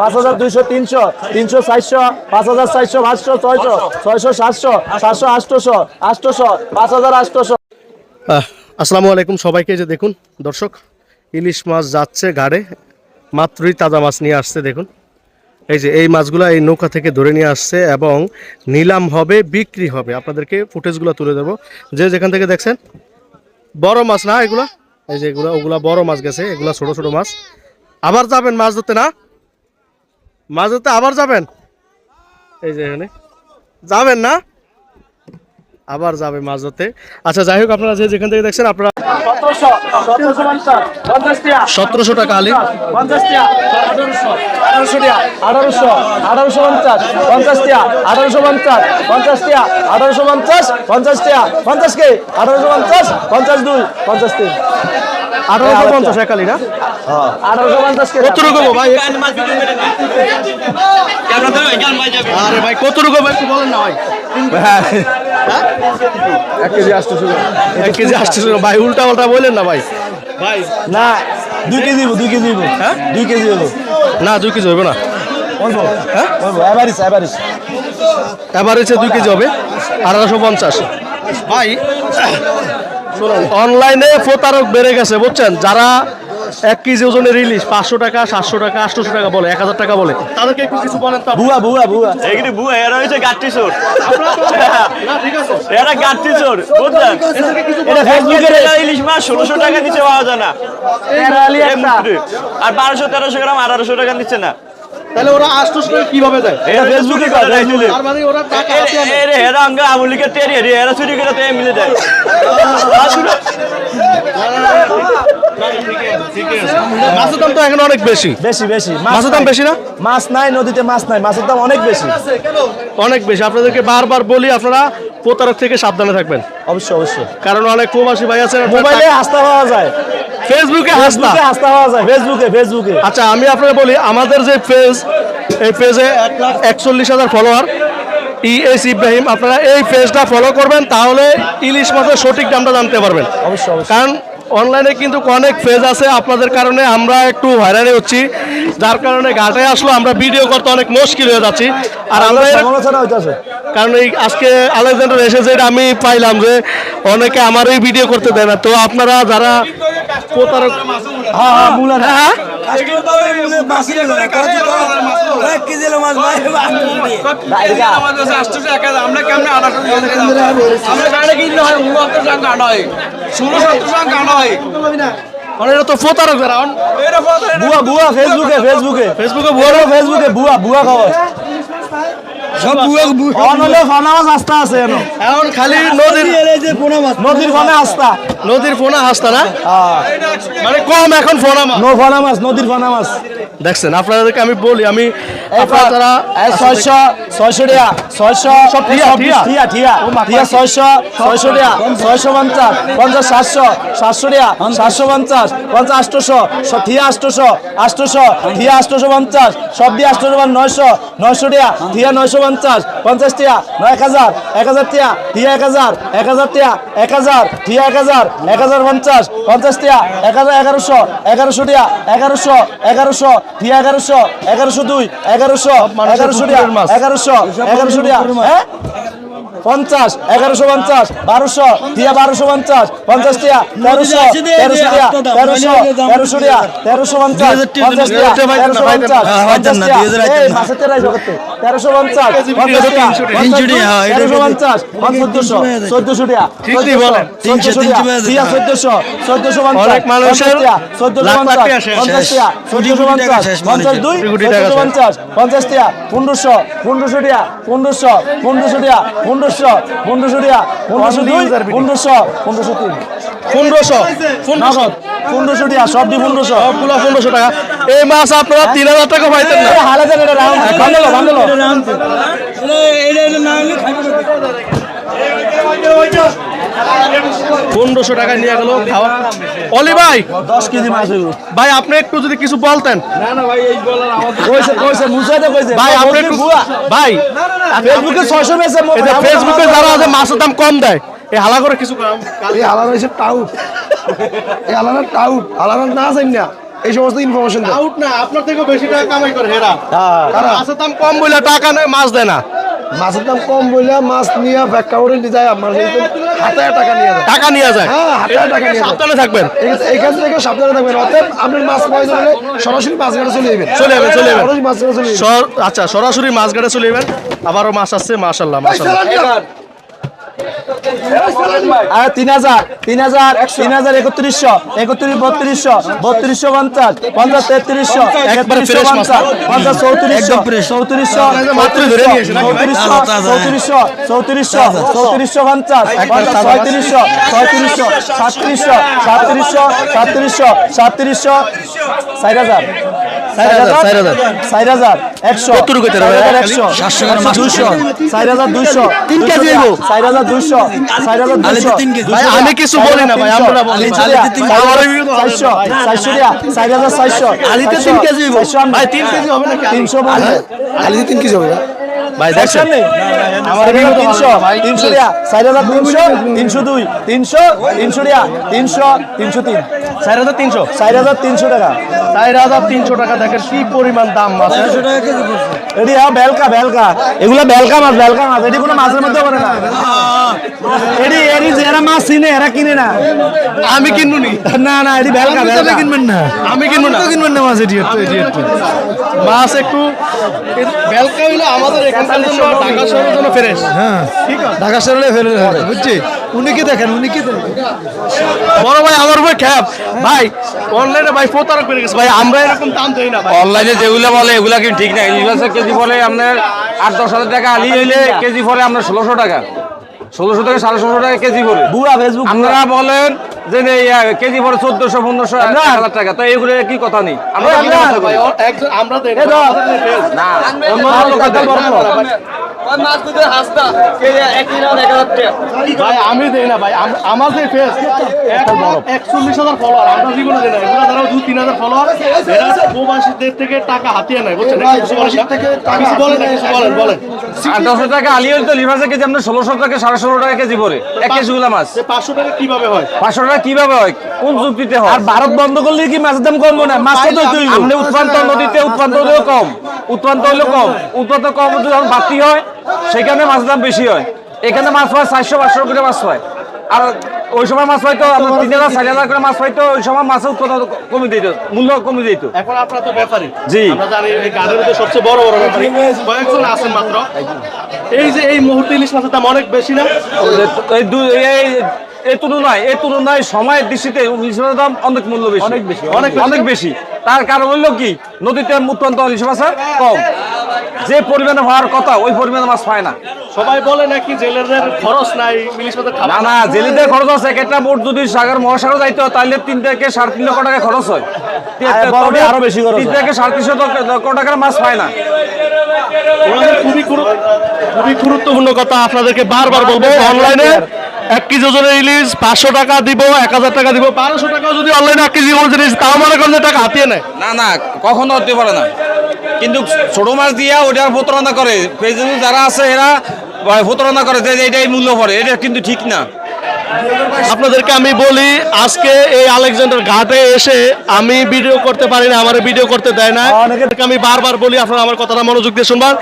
পাঁচ হাজার দুইশো, তিনশো তিনশো, চারশো, পাঁচ হাজার চারশো, পাঁচশো, ছয়শো ছয়শো, সাতশো সাতশো, আটশোশো আটশোশো, পাঁচ হাজার আটশোশো। আসসালামু আলাইকুম সবাইকে যে দেখুন, দর্শক, ইলিশ মাছ যাচ্ছে ঘাড়ে, মাত্রই তাজা মাছ নিয়ে আসছে, দেখুন। এই যে এই মাছগুলো এই নৌকা থেকে ধরে নিয়ে আসছে এবং নিলাম হবে, বিক্রি হবে। আপনাদেরকে ফুটেজগুলো তুলে দেবো যে যেখান থেকে দেখছেন, বড় মাছ না এগুলা? এই যে এগুলা, ওগুলা বড় মাছ গেছে, এগুলা ছোট ছোট মাছ। আবার যাবেন মাছ ধরতে না? ধরতে আবার যাবেন? এই যে এখানে। যাবেন না? আবার যাবে ধরতে আচ্ছা যাই হোক আপনারা যে যেখান থেকে দেখছেন আপনারা সতেরোশো টাকা আলি। আঠারোশো আঠারোশো আঠারোশো আঠারোশো পঞ্চাশ পঞ্চাশ টিয়া আঠারোশো পঞ্চাশ পঞ্চাশ টিয়া আঠারোশো পঞ্চাশ পঞ্চাশ টিয়া পঞ্চাশ কে আঠারোশো পঞ্চাশ পঞ্চাশ দুই পঞ্চাশ তিন। আঠারোশো পঞ্চাশ এক না? আঠারোশো পঞ্চাশ কত রকম ভাই? আরে ভাই কত রকম একটু বলেন না ভাই। এক কেজি আসতেছিল এক কেজি আসছে ভাই উল্টা পাল্টা বলেন না ভাই। ভাই না দুই কেজি দিব দুই কেজি দিব হ্যাঁ? দুই কেজি হলো। না দুই কেজি হবে না। বলব হ্যাঁ? এভারিস এভারিস এভারেজে দুই কেজি হবে। আঠারোশো পঞ্চাশ। ভাই অনলাইনে প্রতারক বেড়ে গেছে বুঝছেন? যারা এক কেজি ওজনের ইলিশ পাঁচশো টাকা সাতশো টাকা আটশোশো টাকা বলে এক হাজার টাকা বলে তাদেরকে একটু কিছু বলেন তো। বুয়া বুয়া বুয়া। এগুলি বুয়া এরা হচ্ছে গাঠি চোর। না ঠিক আছে। এরা গাঠি চোর বুঝলেন? এটা ফেসবুকে এরা ইলিশ মাছ ষোলোশো টাকা নিচে পাওয়া যায় না। খালি এই একটা মুখে। আর বারোশো তেরোশো গ্রাম আঠারোশো টাকা নিচ্ছে না। তাহলে ওরা টাকা কীভাবে দেয় এটা ফেসবুকে করে। তার মানে ওরা টাকা আছে এ- এরা অঙ্গ আমলিকে টেরি হেরি এরা চুরি করে তো মিলে দেয় মাছের দাম তো এখন অনেক বেশি। বেশি বেশি। মাছের দাম বেশি না? মাছ নাই নদীতে মাছ নাই মাছের দাম অনেক বেশি। অনেক বেশি। আপনাদেরকে বারবার বলি আপনারা প্রতারক থেকে সাবধানে থাকবেন। অবশ্যই অবশ্যই। কারণ অনেক প্রবাসী ভাই আছে মোবাইলে হাসতে পাওয়া যায়। ফেসবুকে হাসনা ফেসবুকে হওয়া যায়। ফেসবুকে ফেসবুকে আচ্ছা আমি আপনাকে বলি আমাদের যে পেজ এই পেজে এক লাখ একচল্লিশ হাজার ফলোয়ার ইএস ইব্রাহিম আপনারা এই পেজটা ফলো করবেন তাহলে ইলিশ মাছের সঠিক দামটা জানতে পারবেন। অবশ্যই। কারণ অনলাইনে কিন্তু অনেক ফেজ আছে। আপনাদের কারণে আমরা একটু হয়রানি হচ্ছি। যার কারণে ঘাটে আসলো আমরা ভিডিও করতে অনেক মুশকিল হয়ে যাচ্ছি। আর আমরা কারণ এই আজকে আলেকজান্ডার এসে যে আমি পাইলাম যে অনেকে আমার এই ভিডিও করতে দেয় না। তো আপনারা যারা প্রতারক হ্যাঁ হ্যাঁ। আমরা কেমনে আঠারোশো আমরা গাড়ি কিনলে হয় উনসত্তর টাকা আনা হয় ষোলো সত্তর টাকা আনা হয় মানে এটা তো প্রতারক যারা অন- বুয়া বুয়া ফেসবুকে ফেসবুকে ফেসবুকে বুয়া ফেসবুকে বুয়া বুয়া খবর ফানা আছে এখন খালি নদীর নদীর ফানে আস্তা। নদীর ফোনা হাসতা না? হ্যাঁ। মানে কম এখন ফোনা মা নো ফানা মাছ নদীর ফানা মাছ। দেখছেন আপনাদেরকে আমি বলি আমি আপনারা ছয়শো ছয়শো টিয়া ছয়শো ঠিয়া, ঠিয়া। ঠিয়া ঠিয়া ঠিয়া ছয়শো ছয়শো টিয়া ছয়শো পঞ্চাশ পঞ্চাশ সাতশো সাতশো পঞ্চাশ পঞ্চাশ ঠিয়া ঠিয়া পঞ্চাশ সব দিয়ে নয়শো নয়শো টিয়া ঠিয়া নয়শো পঞ্চাশ পঞ্চাশ টিয়া এক হাজার এক হাজার টিয়া টিয়া এক হাজার এক হাজার টিয়া এক হাজার টিয়া এক হাজার এক হাজার পঞ্চাশ পঞ্চাশ টিয়া এক হাজার এগারোশো এগারোশো টিয়া এগারোশো এগারোশো টিয়া এগারোশো এগারোশো দুই এগারোশো এগারোশো টিয়া। এগারোশো এগারোশো টিয়া হ্যাঁ পঞ্চাশ এগারোশো পঞ্চাশ বারোশো টিয়া বারোশো পঞ্চাশ পঞ্চাশ টিয়া তেরোশো তেরোশো টিয়া তেরোশো তেরোশো টিয়া তেরোশো পঞ্চাশ পঞ্চাশ টিয়া তেরোশো পঞ্চাশ পঞ্চাশ তেরোশো পঞ্চাশ পঞ্চাশ টিয়া তেরোশো পঞ্চাশ চোদ্দশো চোদ্দশো টিয়া। চোদ্দশো টিয়া চোদ্দশো চোদ্দশো পঞ্চাশ চোদ্দশো পঞ্চাশ পঞ্চাশ টিয়া চোদ্দশো পঞ্চাশ পঞ্চাশ দুই চোদ্দশো পঞ্চাশ পঞ্চাশ টিয়া পনেরোশো পনেরোশো টিয়া পনেরোশো পনেরোশো টিয়া পনেরোশো পনেরোশো টিয়া পনেরোশো দুই পনেরোশো পনেরোশো তিন। পনেরোশো পনেরোশো। পনেরোশো টিয়া সব দি পনেরোশো। সবগুলো পনেরোশো টাকা। এই মাছ আপনারা তিন হাজার টাকা পাইতেন না। হালে দেন এটা রাউন্ড বান্ধলো বান্ধলো পনেরোশো টাকা নিয়ে গেল খাওয়া। অলি ভাই দশ কেজি মাছ ভাই আপনি একটু যদি কিছু বলতেন। কইছে কইছে মুসাইতে কইছে ভাই আপনি একটু ভাই ফেসবুকে ছয়শো ফেসবুকে যারা আছে মাছের দাম কম দেয়। এই হালা করে কিছু কম। এই হয়েছে টাউট। এই টাউট। না আছেন না এই সমস্ত ইনফরমেশন আউট না আপনার থেকেও বেশি টাকা কামাই করে হেরা। হ্যাঁ। মাছের দাম কম বলে টাকা নেই মাছ দেয় না। মাছের দাম কম বললে মাছ নিয়ে ব্যাখ্যা করে নিয়ে যায় আমার টাকা নিয়ে যায় টাকা নিয়ে যায় হ্যাঁ, হাতে টাকা নিয়ে সাবধানে থাকবেন। এখান থেকে সাবধানে থাকবেন। অতএব আপনার মাছ প্রয়োজন হলে সরাসরি মাছ ঘাটে চলে যাবেন। চলে যাবেন, চলে যাবেন। সরাসরি চলে যাবেন। আচ্ছা সরাসরি মাছ ঘাটে চলে যাবেন। আবারও মাছ আসছে মাসাল্লাহ মাশাল্লাহ আর তিন হাজার তিন হাজার তিন হাজার একত্রিশশো একত্রিশ বত্রিশশো বত্রিশশো পঞ্চাশ পঞ্চাশ তেত্রিশশো একত্রিশশো। পঞ্চাশ পঞ্চাশ চৌত্রিশশো চৌত্রিশশো? চৌত্রিশশো চৌত্রিশশো চৌত্রিশশো চৌত্রিশশো পঞ্চাশ পঞ্চাশ ছয়ত্রিশশো ছয়ত্রিশশো সাতত্রিশশো সাতত্রিশশো সাতত্রিশশো সাতত্রিশশো ষাট হাজার ষাট হাজার, একশো। দুশো হাজার দুশো তিন কেজি হইবো। ষাট হাজার দুশো ষাট হাজার দুশো ভাই, আমি কিছু বলি না ভাই, আমরা বলি। চারশো চারশো টাকা ষাট হাজার চারশো। আলিতে তিন কেজি। ভাই, তিন কেজি হবে নাকি? তিনশো আলিতে তিন কেজি হবে। ভাই দেখছেন? আমার তিনশো। তিনশো টাকা ষাট হাজার তিনশো। তিনশো। দুই। তিনশো তিনশো টাকা তিনশো তিনশো তিন। চার হাজার তিনশো। ষাট হাজার তিনশো টাকা। চার হাজার তিনশো টাকা দেখেন কি পরিমাণ দাম এটি হ্যাঁ বেলকা বেলকা এগুলো বেলকা মাছ বেলকা মাছ। এটি কোনো মাছের মধ্যে পড়ে না। এটি এটি যারা মাছ চিনে এরা কিনে না। আমি কিনবো না। না এটি বেলকা বেলকা কিনবেন না। আমি কিনবো না। কিনবেন না মাছ এটি মাছ একটু বেলকা হইল আমাদের ঢাকা শহরের জন্য ফ্রেশ হ্যাঁ। ঠিক আছে। ঢাকা শহরে ফেলে বুঝছি? উনি কি দেখেন? উনি কি দেখেন? বড় ভাই আমার ভাই খ্যাপ ভাই অনলাইনে ভাই প্রতারক করে গেছে। ভাই আমরা এরকম দাম দেই না অনলাইনে যেগুলো বলে এগুলা কি ঠিক না। ইলিশ কেজি বলে আপনার আট দশ হাজার টাকা আলি হইলে কেজি পরে আপনার ষোলোশো টাকা। ষোলোশো থেকে সাড়ে ষোলোশো টাকা কেজি পরে বুড়া ফেসবুক আপনারা বলেন যে কেজি পরে চোদ্দশো পনেরোশো হাজার টাকা। তো এইগুলো কি কথা নেই? আমরা ভাই কই? ও- একজন আমরা দেই না। এ দাও। না অন্য আর লোকের কথা দেয়। বলো না। ভাই আমি দেই না ভাই। আমার যে ফেস একচল্লিশ হাজার ফলোয়ার আমরা জীবনে দেই না। এগুলো ধরো দু তিন হাজার ফলোয়ার এরা প্রবাসীদের থেকে টাকা হাতিয়ে নেয় বুঝছেন? বলেন বলেন বলেন বলেন দশশো টাকা তো লিভাসের কেজি আপনার ষোলোশো টাকা সাড়ে ষোলো টাকা কেজি পরে এক কেজি গুলা মাছ। পাঁচশো টাকা কীভাবে হয়? পাঁচশো টাকা কীভাবে হয়? কোন যুক্তিতে হয়? আর ভারত বন্ধ করলে কি মাছের দাম কমবো না? মাছ তুই আপনি উৎপান্ত নদীতে উৎপান্ত হলেও কম। উৎপান্ত হলেও কম। উৎপাদন কম যখন বাড়তি হয়। সেখানে মাছের দাম বেশি হয়। এখানে মাছ পায় চারশো পাঁচশো করে মাছ পায় আর ওই সময় মাছ পাইতো আপনার তিন হাজার চার হাজার করে মাছ পাইতো ওই সময় মাছের উৎপাদন কমে দিত মূল্য কমে দিত। এখন আপনারা তো ব্যাপারী। জি। আমরা জানি এই গাড়ির মধ্যে সবচেয়ে বড় বড় ব্যাপারী। কয়েকজন আছেন মাত্র। এই যে এই মুহূর্তে ইলিশ মাছের দাম অনেক বেশি না? এই এই এই তুলনায় এই তুলনায় সময়ের দৃষ্টিতে ইলিশ মাছের দাম অনেক মূল্য বেশি। অনেক বেশি অনেক অনেক বেশি। তার কারণ হলো কি? নদীতে উৎপান্ত ইলিশ মাছের কম। যে পরিমাণে হওয়ার কথা ওই পরিমাণে মাছ পায় না। সবাই বলে নাকি জেলেদের খরচ নাই ইলিশ মাছের না খাবার না জেলিদের খরচ আছে একটা বোট যদি সাগর মহাসাগর যাইতে হয় তাহলে তিন থেকে সাড়ে তিন লক্ষ টাকা খরচ হয়। আরও বেশি খরচ তিন থেকে সাড়ে তিনশো লক্ষ টাকার মাছ পায় না। খুবই খুবই গুরুত্বপূর্ণ কথা আপনাদেরকে বারবার বলব অনলাইনে এক কেজি ওজনের ইলিশ পাঁচশো টাকা দিব এক হাজার টাকা দিব বারোশো টাকা যদি অনলাইনে এক কেজি ওজনের ইলিশ তাও মনে করেন টাকা হাতিয়ে নেয়। না না কখনো হতে পারে না। কিন্তু ছোট মাছ দিয়া ওটার প্রতারণা করে। প্রেসিডেন্ট যারা আছে এরা প্রতারণা করে যে এটাই মূল্য পড়ে এটা কিন্তু ঠিক না। আপনাদেরকে আমি বলি আজকে এই আলেকজান্ডার ঘাটে এসে আমি ভিডিও করতে পারি না আমার ভিডিও করতে দেয় না। অনেকে আমি বারবার বলি আপনারা আমার কথাটা মনোযোগ দিয়ে শুনবেন।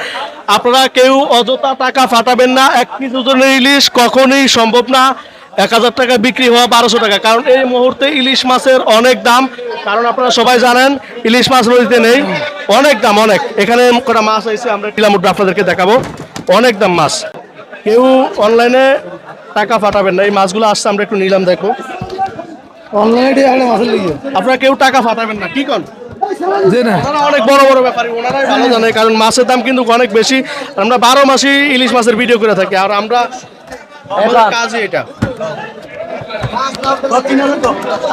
আপনারা কেউ অযথা টাকা ফাটাবেন না এক কেজি ওজনের ইলিশ কখনোই সম্ভব না। এক হাজার টাকা বিক্রি হওয়া বারোশো টাকা। কারণ এই মুহূর্তে ইলিশ মাছের অনেক দাম। কারণ আপনারা সবাই জানেন ইলিশ মাছ নদীতে নেই। অনেক দাম অনেক। এখানে কটা মাছ আছে আমরা কিলামুদ্রা আপনাদেরকে দেখাবো। অনেক দাম মাছ। কেউ অনলাইনে টাকা ফাটাবেন না। এই মাছগুলো আসছে আমরা একটু নিলাম দেখো। অনলাইনে একটা মাছের লিগে। আপনারা কেউ টাকা ফাটাবেন না কি কন? অনেক বড় বড় ব্যাপারী ওনারাই ভালো জানে কারণ মাছের দাম কিন্তু অনেক বেশি। আমরা বারো মাসই ইলিশ মাছের ভিডিও করে থাকি আর আমরা কাজই এটা।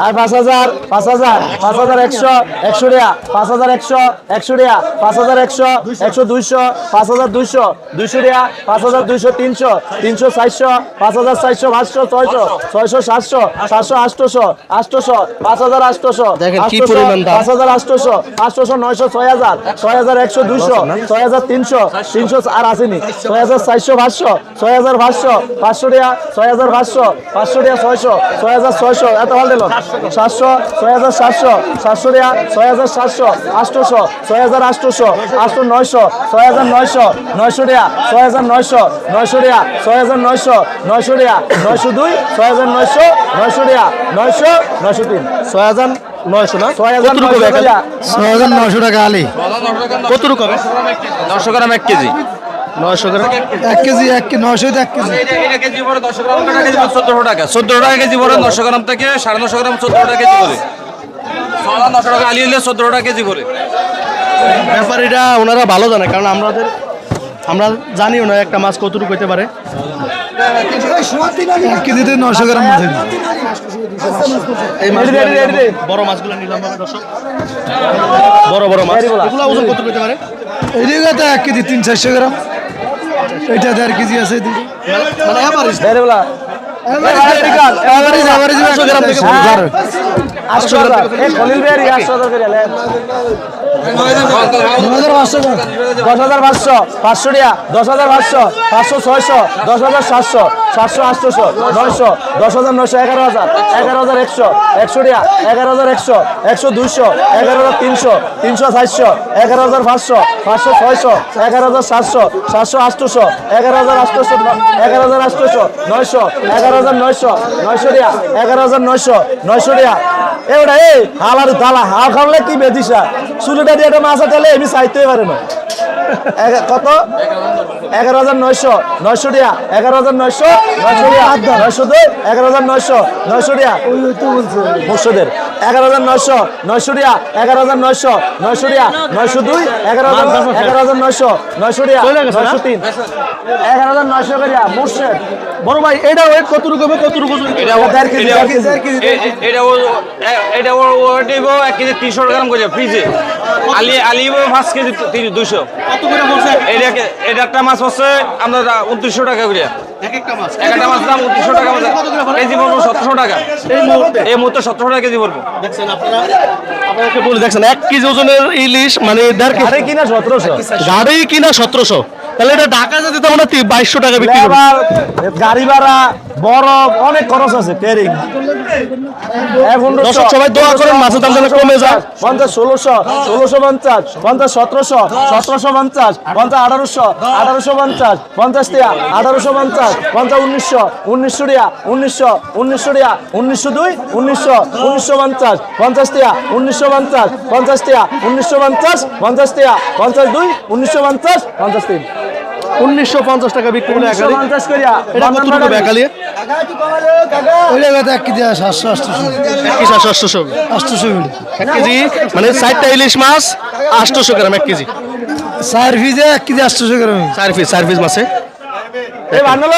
আর পাঁচ হাজার পাঁচ হাজার পাঁচ হাজার একশো একশো টাকা পাঁচ হাজার একশো একশো টাকা পাঁচ হাজার একশো একশো দুইশো পাঁচ হাজার দুইশো দুইশো টাকা পাঁচ হাজার দুইশো তিনশো তিনশো চারশো পাঁচ হাজার চারশো পাঁচশো ছয়শো ছয়শো সাতশো সাতশো আটশোশো আটশোশো পাঁচ হাজার আটশোশো আটশোশো, পাঁচ হাজার আটশোশো আটশোশো নয়শো ছয় হাজার ছয় হাজার একশো দুইশো ছয় হাজার তিনশো তিনশো আর আসেনি ছয় হাজার চারশো পাঁচশো ছয় হাজার পাঁচশো পাঁচশো টাকা ছয় হাজার পাঁচশো পাঁচশো টাকা ছয়শো ছয় হাজার ছয়শো এত ভালো দিল সাতশো ছয় হাজার সাতশো সাতশো টাকা ছয় হাজার সাতশো আটশোশো ছয় হাজার আটশোশো আটশো নয়শো ছয় হাজার নয়শো নয়শো টাকা ছয় হাজার নয়শো নয়শো টাকা ছয় হাজার নয়শো নয়শো টাকা নয়শো দুই ছয় হাজার নয়শো নয়শো টাকা নয়শো নয়শো তিন ছয় হাজার নয়শো না ছয় হাজার নয়শো টাকা ছয় হাজার নয়শো টাকা আলি কতটুকু হবে দশশো গ্রাম এক কেজি নয়শো গ্রাম? এক কেজি এক নয়শো এক কেজি। টাকা চোদ্দশো টাকা। চোদ্দশো টাকা কেজি পরে নশো গ্রাম থেকে সাড়ে নশো গ্রাম চোদ্দশো টাকা কেজি করে নশো টাকা আলি হলে চোদ্দশো টাকা কেজি ব্যাপারীরা ওনারা ভালো জানে কারণ আমাদের আমরা জানিও না একটা মাছ কতটুকু হইতে পারে। এক কেজিতে নয়শো গ্রাম মাছ। এই। বড় মাছগুলো নিলাম দর্শক। বড় বড় মাছ। এগুলো ওজন কত হইতে পারে? এক কেজি তিন চারশো গ্রাম। এইটা দেড় কেজি আছে মানে average দশ হাজার পাঁচশো। পাঁচশো টাকা দশ হাজার পাঁচশো। পাঁচশো ছয়শো। দশ হাজার সাতশো। সাতশো আটশোশো। নয়শো। দশ হাজার নয়শো। এগারো হাজার। এগারো হাজার একশো। একশো টাকা এগারো হাজার একশো। একশো দুইশো। এগারো হাজার তিনশো। তিনশো চারশো। এগারো হাজার পাঁচশো। পাঁচশো ছয়শো। এগারো হাজার সাতশো। সাতশো আটশোশো। এগারো হাজার আটশোশো। এগারো হাজার আটশোশো। নয়শো। এগারো হাজার নয়শো নয়শো দিয়া, এগারো হাজার নয়শো নয়শো দিয়া। এবারে এই, হালার দালা, হাল খাওয়ালে কি বেদিসা? চুলিটা দিয়ে একটা মাছ আটালে আমি চাইতেই পারে না। কত? এগারো হাজার নয়শো। নয়শো টাকা এগারো হাজার নয়শো। নয়শো টাকা নয়শো দুই। এগারো হাজার নয়শো। নয়শো মুর্শদের। এগারো হাজার নয়শো। নয়শো টাকা এগারো হাজার নয়শো। নয়শো টাকা নয়শো দুই। এগারো হাজার এগারো হাজার নয়শো। নয়শো না? নয়শো তিন। এগারো হাজার নয়শো টাকা মুর্শেদ। বড় ভাই এটা ওয়েট কতটুকু হবে? কতটুকু? এটা এটা ও এ- এটা ও ওটা দিব এক কেজি তিনশো গ্রাম করে ফ্রিজে। আলি আলি দিব পাঁচ কেজি দুইশো। কত করে পড়ছে এটা এটা একটা মাছ হচ্ছে আমরা উনত্রিশশো টাকা করে এক একটা মাছ। এক একটা মাছ দাম উনত্রিশশো টাকা। কেজি পড়ব টাকা। এই মুহূর্তে? এই মুহূর্তে সতেরোশো টাকা কেজি পড়ব। দেখছেন আপনারা? আপনাদেরকে বলে দেখছেন এক কেজি ওজনের ইলিশ মানে দেড় কেজি। আরে কিনা গাড়ি কিনা সতেরোশো। তাহলে এটা ঢাকা যেতে তো আমরা বাইশশো টাকা বিক্রি গাড়ি ভাড়া বরফ অনেক খরচ আছে দর্শক সবাই দোয়া করেন, মাছের দাম যেন কমে যায়। পঞ্চাশ ষোলোশো ষোলোশো পঞ্চাশ পঞ্চাশ সতেরোশো সতেরোশো পঞ্চাশ পঞ্চাশ আঠারোশো আঠারোশো পঞ্চাশ পঞ্চাশ টিয়া আঠারোশো পঞ্চাশ পঞ্চাশ উনিশশো উনিশশো টিয়া উনিশশো উনিশশো টিয়া উনিশশো দুই উনিশশো উনিশশো পঞ্চাশ পঞ্চাশ টিয়া উনিশশো পঞ্চাশ পঞ্চাশ টিয়া উনিশশো পঞ্চাশ পঞ্চাশ টিয়া পঞ্চাশ দুই উনিশশো পঞ্চাশ পঞ্চাশ তিন উনিশশো পঞ্চাশ টাকা বিক্রি করলে এক পঞ্চাশ করিয়া। এটা কতটুকু বেকালি? ওই জায়গাতে এক কেজি সাতশো আটশোশো এক কেজি সাতশো আটশোশো। আটশোশো এক কেজি? মানে চারটা ইলিশ মাছ আটশোশো গ্রাম এক কেজি। চার পিসে এক কেজি আটশোশো গ্রাম চার পিস চার পিস মাছে। বান্ডালো